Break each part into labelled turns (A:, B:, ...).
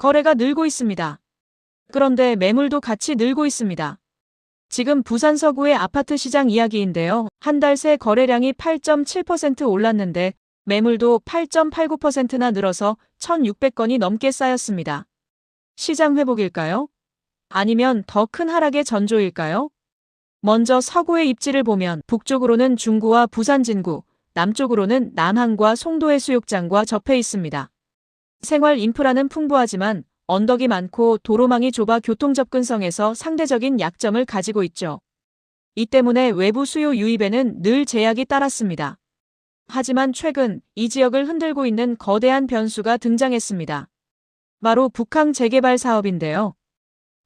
A: 거래가 늘고 있습니다. 그런데 매물도 같이 늘고 있습니다. 지금 부산 서구의 아파트 시장 이야기인데요. 한 달 새 거래량이 8.7% 올랐는데 매물도 8.89%나 늘어서 1,600건이 넘게 쌓였습니다. 시장 회복일까요? 아니면 더 큰 하락의 전조일까요? 먼저 서구의 입지를 보면 북쪽으로는 중구와 부산 진구, 남쪽으로는 남항과 송도 해 수욕장과 접해 있습니다. 생활 인프라는 풍부하지만 언덕이 많고 도로망이 좁아 교통 접근성에서 상대적인 약점을 가지고 있죠. 이 때문에 외부 수요 유입에는 늘 제약이 따랐습니다. 하지만 최근 이 지역을 흔들고 있는 거대한 변수가 등장했습니다. 바로 북항 재개발 사업인데요.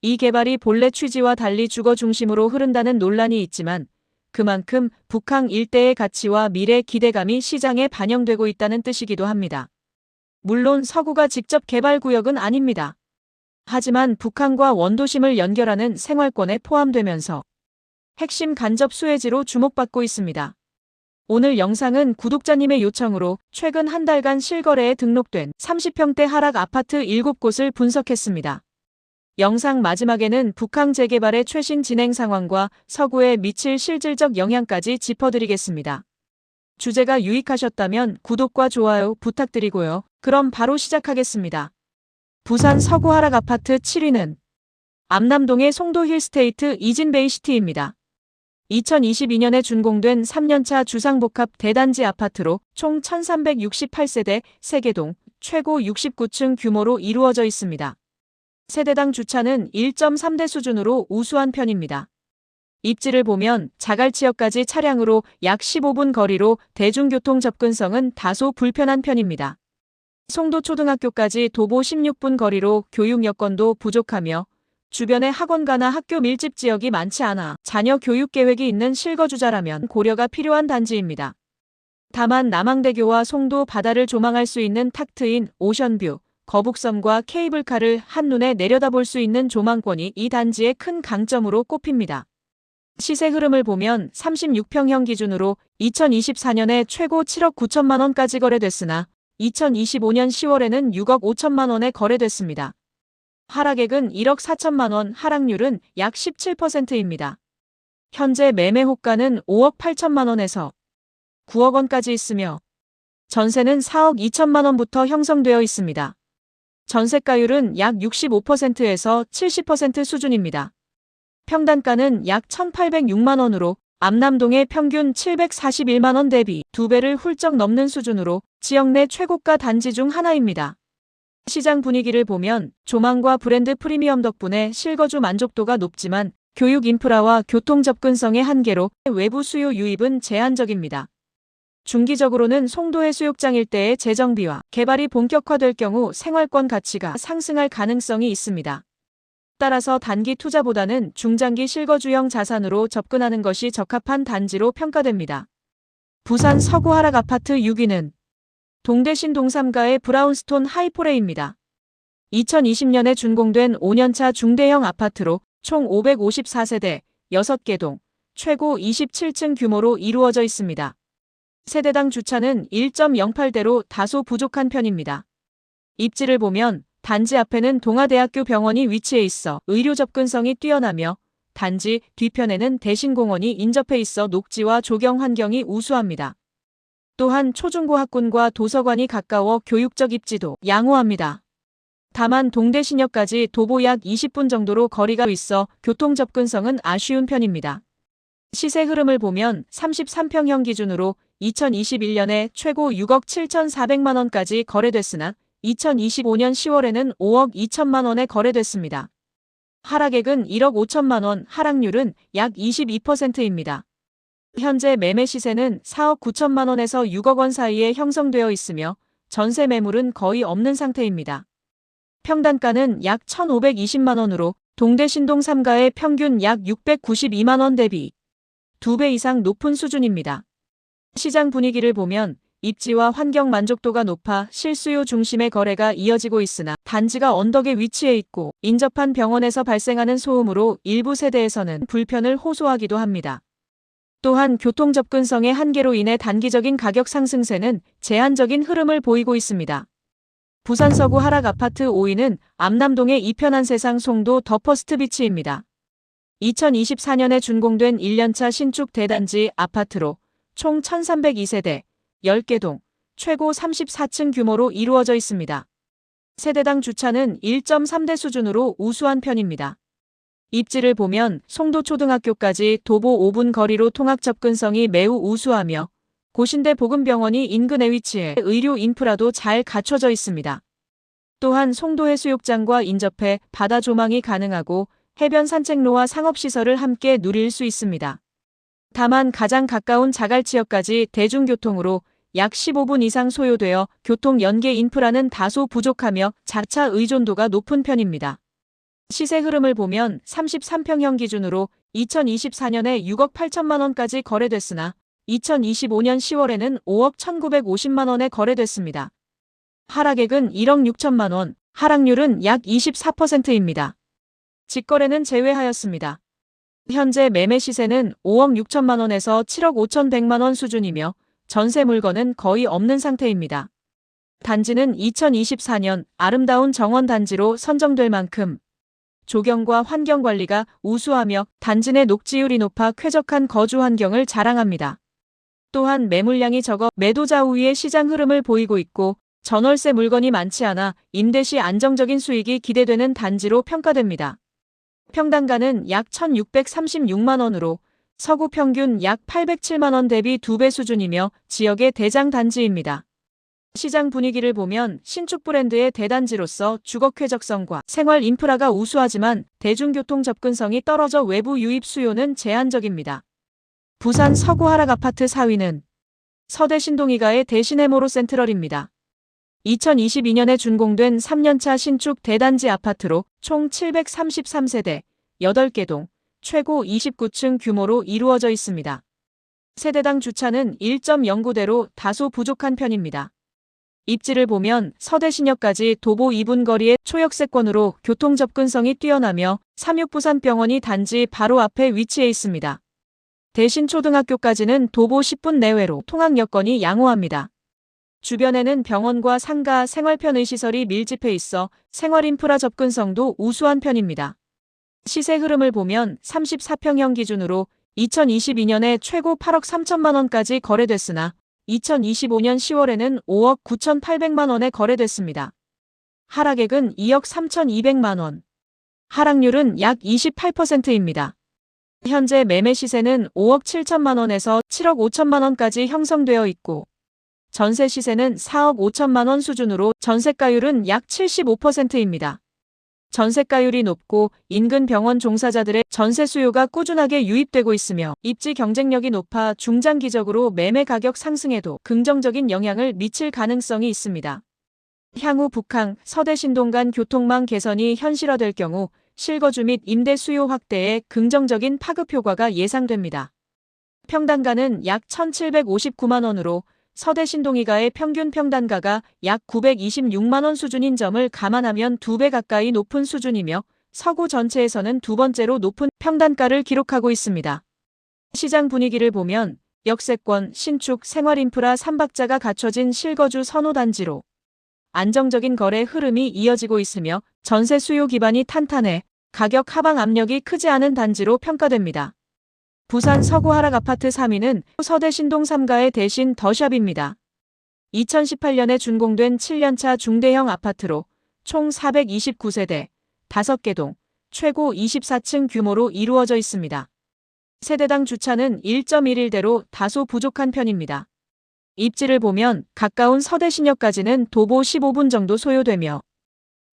A: 이 개발이 본래 취지와 달리 주거 중심으로 흐른다는 논란이 있지만 그만큼 북항 일대의 가치와 미래 기대감이 시장에 반영되고 있다는 뜻이기도 합니다. 물론 서구가 직접 개발 구역은 아닙니다. 하지만 북한과 원도심을 연결하는 생활권에 포함되면서 핵심 간접 수혜지로 주목받고 있습니다. 오늘 영상은 구독자님의 요청으로 최근 한 달간 실거래에 등록된 30평대 하락 아파트 7곳을 분석했습니다. 영상 마지막에는 북한 재개발의 최신 진행 상황과 서구에 미칠 실질적 영향까지 짚어드리겠습니다. 주제가 유익하셨다면 구독과 좋아요 부탁드리고요. 그럼 바로 시작하겠습니다. 부산 서구 하락 아파트 7위는 암남동의 송도 힐스테이트 이진베이시티입니다. 2022년에 준공된 3년차 주상복합 대단지 아파트로 총 1368세대 세개동 최고 69층 규모로 이루어져 있습니다. 세대당 주차는 1.3대 수준으로 우수한 편입니다. 입지를 보면 자갈치역까지 차량으로 약 15분 거리로 대중교통 접근성은 다소 불편한 편입니다. 송도초등학교까지 도보 16분 거리로 교육 여건도 부족하며 주변에 학원가나 학교 밀집 지역이 많지 않아 자녀 교육 계획이 있는 실거주자라면 고려가 필요한 단지입니다. 다만 남항대교와 송도 바다를 조망할 수 있는 탁 트인 오션뷰, 거북섬과 케이블카를 한눈에 내려다볼 수 있는 조망권이 이 단지의 큰 강점으로 꼽힙니다. 시세 흐름을 보면 36평형 기준으로 2024년에 최고 7억 9천만 원까지 거래됐으나 2025년 10월에는 6억 5천만 원에 거래됐습니다. 하락액은 1억 4천만 원, 하락률은 약 17%입니다. 현재 매매 호가는 5억 8천만 원에서 9억 원까지 있으며 전세는 4억 2천만 원부터 형성되어 있습니다. 전세가율은 약 65%에서 70% 수준입니다. 평단가는 약 1,806만 원으로 암남동의 평균 741만 원 대비 두 배를 훌쩍 넘는 수준으로 지역 내 최고가 단지 중 하나입니다. 시장 분위기를 보면 조망과 브랜드 프리미엄 덕분에 실거주 만족도가 높지만 교육 인프라와 교통 접근성의 한계로 외부 수요 유입은 제한적입니다. 중기적으로는 송도 해 수욕장 일대의 재정비와 개발이 본격화될 경우 생활권 가치가 상승할 가능성이 있습니다. 따라서 단기 투자보다는 중장기 실거주형 자산으로 접근하는 것이 적합한 단지로 평가됩니다. 부산 서구 하락 아파트 6위는 동대 신 동삼가의 브라운스톤 하이포레입니다. 2020년에 준공된 5년차 중대형 아파트로 총 554세대 6개 동, 최고 27층 규모로 이루어져 있습니다. 세대당 주차는 1.08대로 다소 부족한 편입니다. 입지를 보면 단지 앞에는 동아대학교 병원이 위치해 있어 의료 접근성이 뛰어나며 단지 뒤편에는 대신공원이 인접해 있어 녹지와 조경 환경이 우수합니다. 또한 초중고 학군과 도서관이 가까워 교육적 입지도 양호합니다. 다만 동대신역까지 도보 약 20분 정도로 거리가 있어 교통 접근성은 아쉬운 편입니다. 시세 흐름을 보면 33평형 기준으로 2021년에 최고 6억 7,400만 원까지 거래됐으나 2025년 10월에는 5억 2천만 원에 거래됐습니다. 하락액은 1억 5천만 원, 하락률은 약 22%입니다. 현재 매매 시세는 4억 9천만 원에서 6억 원 사이에 형성되어 있으며 전세 매물은 거의 없는 상태입니다. 평단가는 약 1,520만 원으로 동대 신동 3가의 평균 약 692만 원 대비 2배 이상 높은 수준입니다. 시장 분위기를 보면 입지와 환경 만족도가 높아 실수요 중심의 거래가 이어지고 있으나 단지가 언덕에 위치해 있고 인접한 병원에서 발생하는 소음으로 일부 세대에서는 불편을 호소하기도 합니다. 또한 교통 접근성의 한계로 인해 단기적인 가격 상승세는 제한적인 흐름을 보이고 있습니다. 부산 서구 하락 아파트 5위는 암남동의 이편한 세상 송도 더 퍼스트 비치입니다. 2024년에 준공된 1년차 신축 대단지 아파트로 총 1302세대, 10개 동, 최고 34층 규모로 이루어져 있습니다. 세대당 주차는 1.3대 수준으로 우수한 편입니다. 입지를 보면 송도초등학교까지 도보 5분 거리로 통학 접근성이 매우 우수하며 고신대 보건병원이 인근에 위치해 의료 인프라도 잘 갖춰져 있습니다. 또한 송도해수욕장과 인접해 바다 조망이 가능하고 해변 산책로와 상업시설을 함께 누릴 수 있습니다. 다만 가장 가까운 자갈치역까지 대중교통으로 약 15분 이상 소요되어 교통 연계 인프라는 다소 부족하며 자차 의존도가 높은 편입니다. 시세 흐름을 보면 33평형 기준으로 2024년에 6억 8천만 원까지 거래됐으나 2025년 10월에는 5억 1,950만 원에 거래됐습니다. 하락액은 1억 6천만 원, 하락률은 약 24%입니다. 직거래는 제외하였습니다. 현재 매매 시세는 5억 6천만 원에서 7억 5천 100만 원 수준이며 전세 물건은 거의 없는 상태입니다. 단지는 2024년 아름다운 정원 단지로 선정될 만큼 조경과 환경 관리가 우수하며 단지 내 녹지율이 높아 쾌적한 거주 환경을 자랑합니다. 또한 매물량이 적어 매도자 우위의 시장 흐름을 보이고 있고 전월세 물건이 많지 않아 임대 시 안정적인 수익이 기대되는 단지로 평가됩니다. 평당가는 약 1,636만 원으로 서구 평균 약 807만 원 대비 2배 수준이며 지역의 대장 단지입니다. 시장 분위기를 보면 신축 브랜드의 대단지로서 주거 쾌적성과 생활 인프라가 우수하지만 대중교통 접근성이 떨어져 외부 유입 수요는 제한적입니다. 부산 서구 하락 아파트 4위는 서대 신동이가의 대신해모로 센트럴입니다. 2022년에 준공된 3년차 신축 대단지 아파트로 총 733세대, 8개 동, 최고 29층 규모로 이루어져 있습니다. 세대당 주차는 1.09대로 다소 부족한 편입니다. 입지를 보면 서대신역까지 도보 2분 거리의 초역세권으로 교통 접근성이 뛰어나며 삼육부산병원이 단지 바로 앞에 위치해 있습니다. 대신 초등학교까지는 도보 10분 내외로 통학 여건이 양호합니다. 주변에는 병원과 상가, 생활편의 시설이 밀집해 있어 생활 인프라 접근성도 우수한 편입니다. 시세 흐름을 보면 34평형 기준으로 2022년에 최고 8억 3천만 원까지 거래됐으나 2025년 10월에는 5억 9,800만 원에 거래됐습니다. 하락액은 2억 3,200만 원. 하락률은 약 28%입니다. 현재 매매 시세는 5억 7천만 원에서 7억 5천만 원까지 형성되어 있고 전세 시세는 4억 5천만 원 수준으로 전세가율은 약 75%입니다. 전세가율이 높고 인근 병원 종사자들의 전세 수요가 꾸준하게 유입되고 있으며 입지 경쟁력이 높아 중장기적으로 매매 가격 상승에도 긍정적인 영향을 미칠 가능성이 있습니다. 향후 북항, 서대 신동 간 교통망 개선이 현실화될 경우 실거주 및 임대 수요 확대에 긍정적인 파급 효과가 예상됩니다. 평당가는 약 1,759만 원으로 서대 신동이가의 평균 평단가가 약 926만원 수준인 점을 감안하면 2배 가까이 높은 수준이며 서구 전체에서는 두 번째로 높은 평단가를 기록하고 있습니다. 시장 분위기를 보면 역세권, 신축, 생활인프라 3박자가 갖춰진 실거주 선호단지로 안정적인 거래 흐름이 이어지고 있으며 전세 수요 기반이 탄탄해 가격 하방 압력이 크지 않은 단지로 평가됩니다. 부산 서구 하락 아파트 3위는 서대 신동 3가의 대신 더샵입니다. 2018년에 준공된 7년차 중대형 아파트로 총 429세대, 5개 동, 최고 24층 규모로 이루어져 있습니다. 세대당 주차는 1.11대로 다소 부족한 편입니다. 입지를 보면 가까운 서대신역까지는 도보 15분 정도 소요되며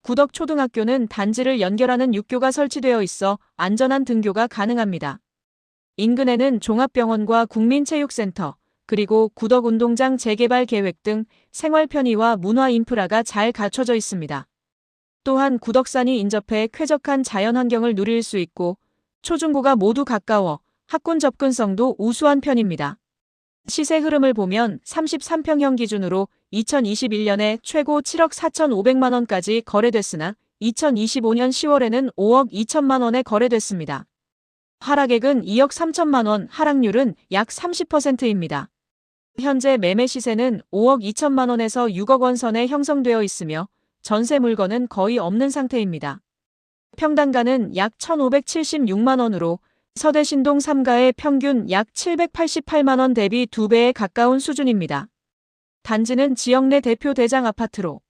A: 구덕초등학교는 단지를 연결하는 육교가 설치되어 있어 안전한 등교가 가능합니다. 인근에는 종합병원과 국민체육센터, 그리고 구덕운동장 재개발 계획 등 생활 편의와 문화 인프라가 잘 갖춰져 있습니다. 또한 구덕산이 인접해 쾌적한 자연환경을 누릴 수 있고 초중고가 모두 가까워 학군 접근성도 우수한 편입니다. 시세 흐름을 보면 33평형 기준으로 2021년에 최고 7억 4,500만 원까지 거래됐으나 2025년 10월에는 5억 2천만 원에 거래됐습니다. 하락액은 2억 3천만 원, 하락률은 약 30%입니다. 현재 매매 시세는 5억 2천만 원에서 6억 원 선에 형성되어 있으며 전세 물건은 거의 없는 상태입니다. 평당가는 약 1,576만 원으로 서대 신동 3가의 평균 약 788만 원 대비 2배에 가까운 수준입니다. 단지는 지역 내 대표 대장 아파트로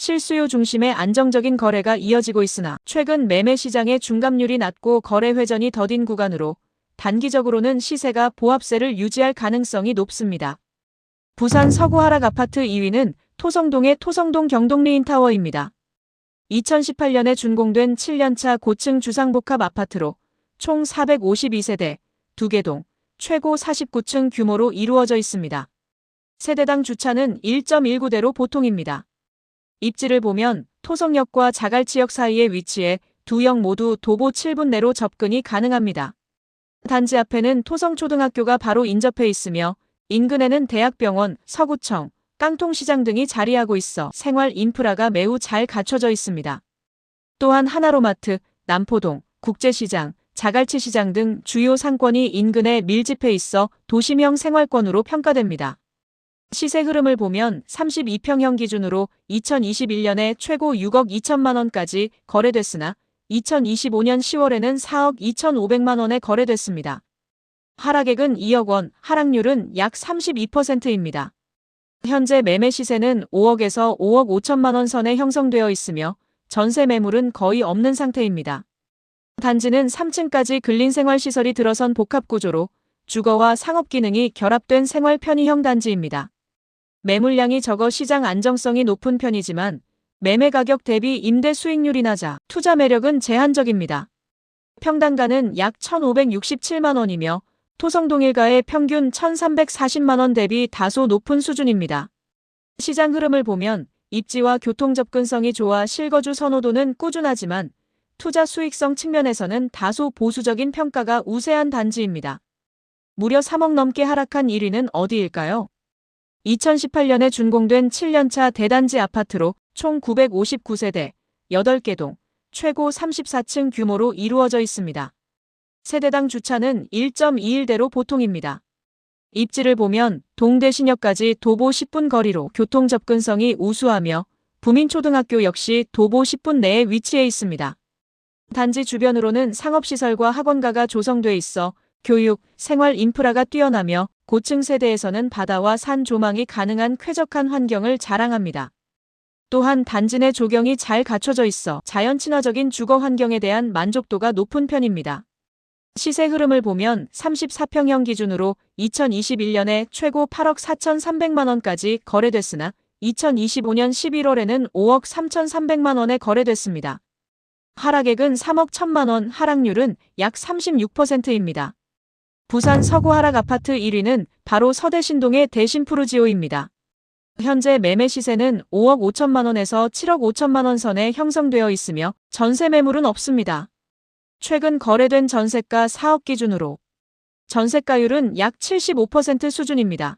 A: 실수요 중심의 안정적인 거래가 이어지고 있으나 최근 매매 시장의 중감률이 낮고 거래 회전이 더딘 구간으로 단기적으로는 시세가 보합세를 유지할 가능성이 높습니다. 부산 서구 하락 아파트 2위는 토성동의 토성동 경동리인타워입니다. 2018년에 준공된 7년차 고층 주상복합 아파트로 총 452세대, 2개동, 최고 49층 규모로 이루어져 있습니다. 세대당 주차는 1.19대로 보통입니다. 입지를 보면 토성역과 자갈치역 사이에 위치해 두역 모두 도보 7분 내로 접근이 가능합니다. 단지 앞에는 토성초등학교가 바로 인접해 있으며 인근에는 대학병원, 서구청, 깡통시장 등이 자리하고 있어 생활 인프라가 매우 잘 갖춰져 있습니다. 또한 하나로마트, 남포동, 국제시장, 자갈치시장 등 주요 상권이 인근에 밀집해 있어 도심형 생활권으로 평가됩니다. 시세 흐름을 보면 32평형 기준으로 2021년에 최고 6억 2천만 원까지 거래됐으나 2025년 10월에는 4억 2천5백만 원에 거래됐습니다. 하락액은 2억 원, 하락률은 약 32%입니다. 현재 매매 시세는 5억에서 5억 5천만 원 선에 형성되어 있으며 전세 매물은 거의 없는 상태입니다. 단지는 3층까지 근린 생활시설이 들어선 복합구조로 주거와 상업 기능이 결합된 생활 편의형 단지입니다. 매물량이 적어 시장 안정성이 높은 편이지만 매매 가격 대비 임대 수익률이 낮아 투자 매력은 제한적입니다. 평당가는 약 1,567만 원이며 토성동 일가의 평균 1,340만 원 대비 다소 높은 수준입니다. 시장 흐름을 보면 입지와 교통 접근성이 좋아 실거주 선호도는 꾸준하지만 투자 수익성 측면에서는 다소 보수적인 평가가 우세한 단지입니다. 무려 3억 넘게 하락한 1위는 어디일까요? 2018년에 준공된 7년차 대단지 아파트로 총 959세대, 8개 동, 최고 34층 규모로 이루어져 있습니다. 세대당 주차는 1.21대로 보통입니다. 입지를 보면 동대신역까지 도보 10분 거리로 교통 접근성이 우수하며 부민초등학교 역시 도보 10분 내에 위치해 있습니다. 단지 주변으로는 상업시설과 학원가가 조성돼 있어 교육, 생활 인프라가 뛰어나며 고층 세대에서는 바다와 산 조망이 가능한 쾌적한 환경을 자랑합니다. 또한 단지 내 조경이 잘 갖춰져 있어 자연 친화적인 주거 환경에 대한 만족도가 높은 편입니다. 시세 흐름을 보면 34평형 기준으로 2021년에 최고 8억 4,300만 원까지 거래됐으나 2025년 11월에는 5억 3,300만 원에 거래됐습니다. 하락액은 3억 1천만 원, 하락률은 약 36%입니다. 부산 서구 하락 아파트 1위는 바로 서대신동의 대신푸르지오입니다. 현재 매매 시세는 5억 5천만 원에서 7억 5천만 원 선에 형성되어 있으며 전세 매물은 없습니다. 최근 거래된 전세가 4억 기준으로 전세가율은 약 75% 수준입니다.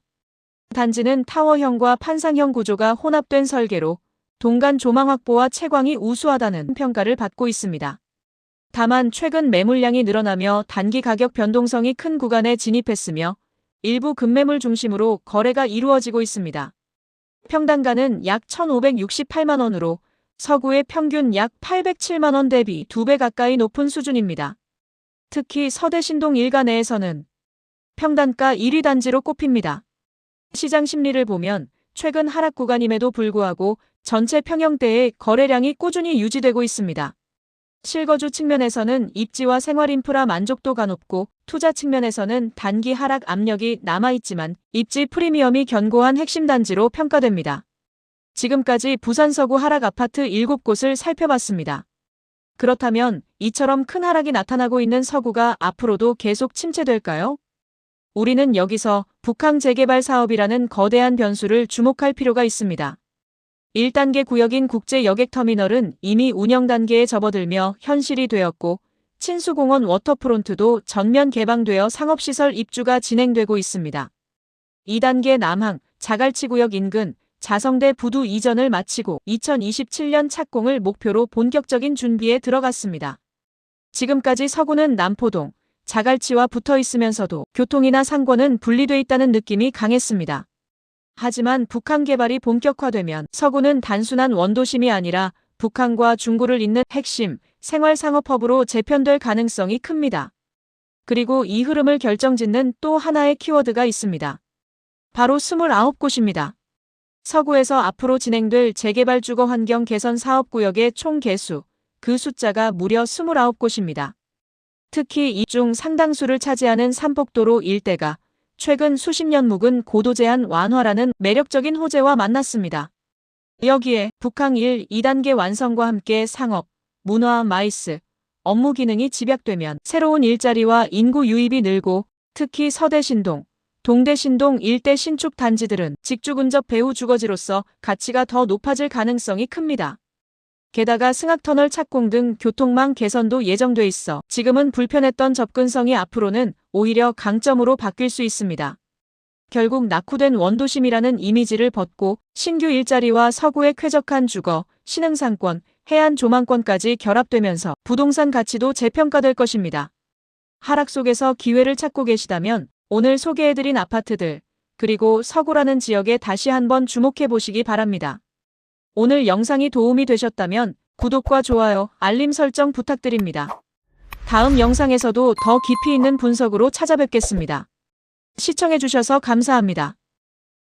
A: 단지는 타워형과 판상형 구조가 혼합된 설계로 동간 조망 확보와 채광이 우수하다는 평가를 받고 있습니다. 다만 최근 매물량이 늘어나며 단기 가격 변동성이 큰 구간에 진입했으며 일부 급매물 중심으로 거래가 이루어지고 있습니다. 평당가는 약 1,568만 원으로 서구의 평균 약 807만 원 대비 2배 가까이 높은 수준입니다. 특히 서대 신동 일가 내에서는 평단가 1위 단지로 꼽힙니다. 시장 심리를 보면 최근 하락 구간임에도 불구하고 전체 평형대의 거래량이 꾸준히 유지되고 있습니다. 실거주 측면에서는 입지와 생활 인프라 만족도가 높고 투자 측면에서는 단기 하락 압력이 남아있지만 입지 프리미엄이 견고한 핵심 단지로 평가됩니다. 지금까지 부산 서구 하락 아파트 7곳을 살펴봤습니다. 그렇다면 이처럼 큰 하락이 나타나고 있는 서구가 앞으로도 계속 침체될까요? 우리는 여기서 북항 재개발 사업이라는 거대한 변수를 주목할 필요가 있습니다. 1단계 구역인 국제 여객터미널은 이미 운영 단계에 접어들며 현실이 되었고 친수공원 워터프론트도 전면 개방되어 상업시설 입주가 진행되고 있습니다. 2단계 남항 자갈치 구역 인근 자성대 부두 이전을 마치고 2027년 착공을 목표로 본격적인 준비에 들어갔습니다. 지금까지 서구는 남포동, 자갈치와 붙어 있으면서도 교통이나 상권은 분리돼 있다는 느낌이 강했습니다. 하지만 북한 개발이 본격화되면 서구는 단순한 원도심이 아니라 북한과 중구를 잇는 핵심 생활상업허브로 재편될 가능성이 큽니다. 그리고 이 흐름을 결정짓는 또 하나의 키워드가 있습니다. 바로 29곳입니다. 서구에서 앞으로 진행될 재개발 주거 환경 개선 사업 구역의 총 개수, 그 숫자가 무려 29곳입니다. 특히 이 중 상당수를 차지하는 삼복도로 일대가 최근 수십 년 묵은 고도 제한 완화라는 매력적인 호재와 만났습니다. 여기에 북항 1, 2단계 완성과 함께 상업, 문화, 마이스, 업무 기능이 집약되면 새로운 일자리와 인구 유입이 늘고 특히 서대신동, 동대신동 일대 신축 단지들은 직주 근접 배후 주거지로서 가치가 더 높아질 가능성이 큽니다. 게다가 승학터널 착공 등 교통망 개선도 예정돼 있어 지금은 불편했던 접근성이 앞으로는 오히려 강점으로 바뀔 수 있습니다. 결국 낙후된 원도심이라는 이미지를 벗고 신규 일자리와 서구의 쾌적한 주거, 신흥상권, 해안 조망권까지 결합되면서 부동산 가치도 재평가될 것입니다. 하락 속에서 기회를 찾고 계시다면 오늘 소개해드린 아파트들, 그리고 서구라는 지역에 다시 한번 주목해 보시기 바랍니다. 오늘 영상이 도움이 되셨다면 구독과 좋아요, 알림 설정 부탁드립니다. 다음 영상에서도 더 깊이 있는 분석으로 찾아뵙겠습니다. 시청해주셔서 감사합니다.